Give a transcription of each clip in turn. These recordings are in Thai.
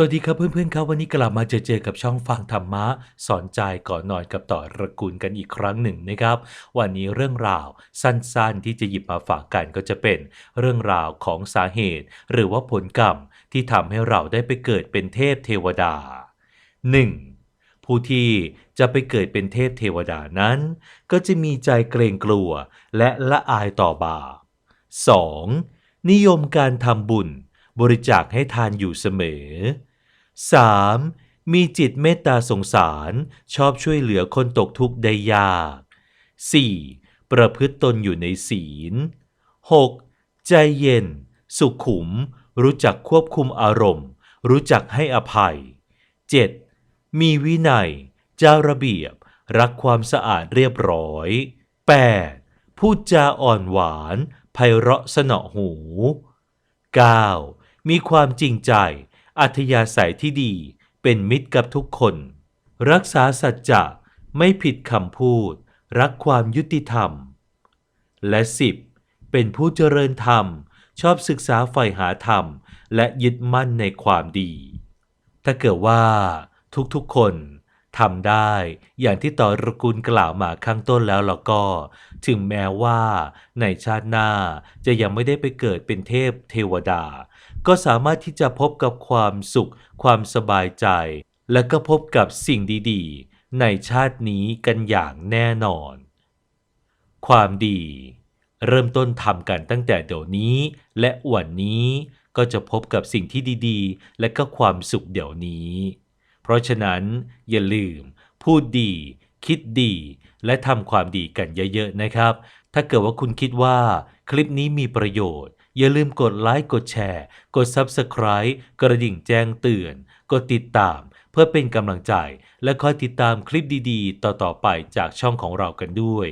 สวัสดีครับเพื่อนๆครับวันนี้กลับมาเจอเจอกับช่องฟังธรรมะ สอนใจก่อนนอนกับต่อระกูลกันอีกครั้งหนึ่งนะครับ วันนี้เรื่องราวสั้นๆที่จะหยิบมาฝากกันก็จะเป็นเรื่องราวของสาเหตุ หรือว่าผลกรรมที่ทำให้เราได้ไปเกิดเป็นเทพเทวดา 1. ผู้ที่จะไปเกิดเป็นเทพเทวดานั้น ก็จะมีใจเกรงกลัวและละอายต่อบาป 2. นิยมการทำบุญ บริจาคให้ทานอยู่เสมอ 3. มีจิตเมตตาสงสารชอบช่วยเหลือคนตกทุกข์ได้ยาก 4. ประพฤติตนอยู่ในศีล 6. ใจเย็น สุขุม รู้จักควบคุมอารมณ์ รู้จักให้อภัย 7. มีวินัย เจ้าระเบียบ รักความสะอาดเรียบร้อย 8. พูดจาอ่อนหวานไพเราะสนอหู 9. มีความจริงใจ อัธยาศัยที่ดีเป็นมิตรกับทุกคน รักษาสัจจะไม่ผิดคำพูด รักความยุติธรรม และ 10. เป็นผู้เจริญธรรม ชอบศึกษาใฝ่หาธรรม และยึดมั่นในความดี ถ้าเกิดว่า ทุกๆคนทำได้อย่างที่ต่อรกูลกล่าวมาข้างต้นแล้วแล้วก็ ถึงแม้ว่าในชาติหน้าจะยังไม่ได้ไปเกิดเป็นเทพเทวดา ก็สามารถที่จะพบกับความสุข ความสบายใจ และก็พบกับสิ่งดีๆ ในชาตินี้กันอย่างแน่นอน ความดี เริ่มต้นทำกันตั้งแต่เดี๋ยวนี้ และวันนี้ก็จะพบกับสิ่งที่ดีๆ และก็ความสุขเดี๋ยวนี้ เพราะฉะนั้นอย่าลืม พูดดี คิดดี และทำความดีกันเยอะๆนะครับ ถ้าเกิดว่าคุณคิดว่า คลิปนี้มีประโยชน์ อย่าลืมกดไลค์กดแชร์ กด Subscribe กระดิ่งแจ้งเตือน กดติดตาม เพื่อเป็นกำลังใจ และคอยติดตามคลิปดีๆ ต่อๆไปจากช่องของเรากันด้วย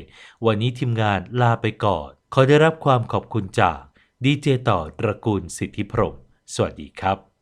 วันนี้ทีมงานลาไปก่อน ขอได้รับความขอบคุณจากดีเจต่อตระกูลสิทธิพรม สวัสดีครับ